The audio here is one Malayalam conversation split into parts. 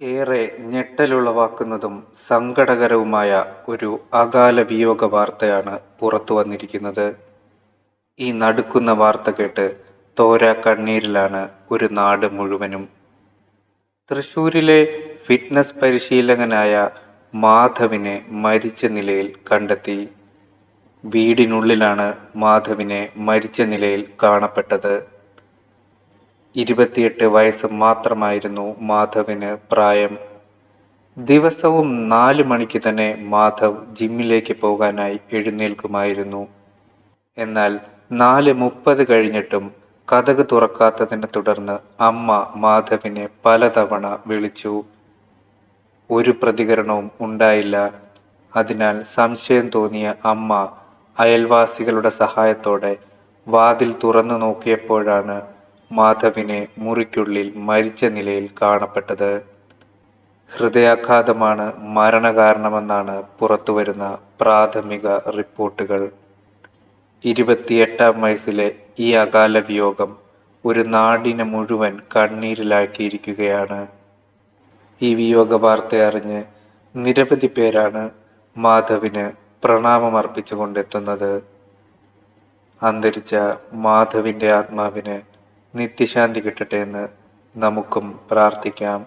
ഏറെ ഞെട്ടലുളവാക്കുന്നതും സങ്കടകരവുമായ ഒരു അകാല വിയോഗ വാർത്തയാണ് പുറത്തു വന്നിരിക്കുന്നത്. ഈ നടുക്കുന്ന വാർത്ത കേട്ട് തോരാ കണ്ണീരിലാണ് ഒരു നാട് മുഴുവനും. തൃശൂരിലെ ഫിറ്റ്നസ് പരിശീലകനായ മാധവിനെ മരിച്ച നിലയിൽ കണ്ടെത്തി. വീടിനുള്ളിലാണ് മാധവിനെ മരിച്ച നിലയിൽ കാണപ്പെട്ടത്. ഇരുപത്തിയെട്ട് വയസ്സ് മാത്രമായിരുന്നു മാധവിന് പ്രായം. ദിവസവും നാല് മണിക്ക് തന്നെ മാധവ് ജിമ്മിലേക്ക് പോകാനായി എഴുന്നേൽക്കുമായിരുന്നു. എന്നാൽ നാല് മുപ്പത് കഴിഞ്ഞിട്ടും കഥക് തുറക്കാത്തതിനെ തുടർന്ന് അമ്മ മാധവിനെ പലതവണ വിളിച്ചു. ഒരു പ്രതികരണവും ഉണ്ടായില്ല. അതിനാൽ സംശയം തോന്നിയ അമ്മ അയൽവാസികളുടെ സഹായത്തോടെ വാതിൽ തുറന്നു നോക്കിയപ്പോഴാണ് മാധവിനെ മുറിക്കുള്ളിൽ മരിച്ച നിലയിൽ കാണപ്പെട്ടത്. ഹൃദയാഘാതമാണ് മരണകാരണമെന്നാണ് പുറത്തുവരുന്ന പ്രാഥമിക റിപ്പോർട്ടുകൾ. ഇരുപത്തിയെട്ടാം വയസ്സിലെ ഈ അകാല വിയോഗം ഒരു നാടിനെ മുഴുവൻ കണ്ണീരിലാക്കിയിരിക്കുകയാണ്. ഈ വിയോഗ വാർത്ത അറിഞ്ഞ് നിരവധി പേരാണ് മാധവിന് പ്രണാമമർപ്പിച്ചുകൊണ്ടെത്തുന്നത്. അന്തരിച്ച മാധവിന്റെ ആത്മാവിന് നിത്യശാന്തി കിട്ടട്ടെ എന്ന് നമുക്കും പ്രാർത്ഥിക്കാം.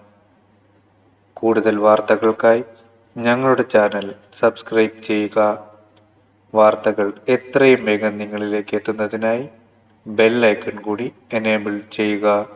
കൂടുതൽ വാർത്തകൾക്കായി ഞങ്ങളുടെ ചാനൽ സബ്സ്ക്രൈബ് ചെയ്യുക. വാർത്തകൾ എത്രയും വേഗം നിങ്ങളിലേക്ക് എത്തുന്നതിനായി ബെൽ ഐക്കൺ കൂടി എനേബിൾ ചെയ്യുക.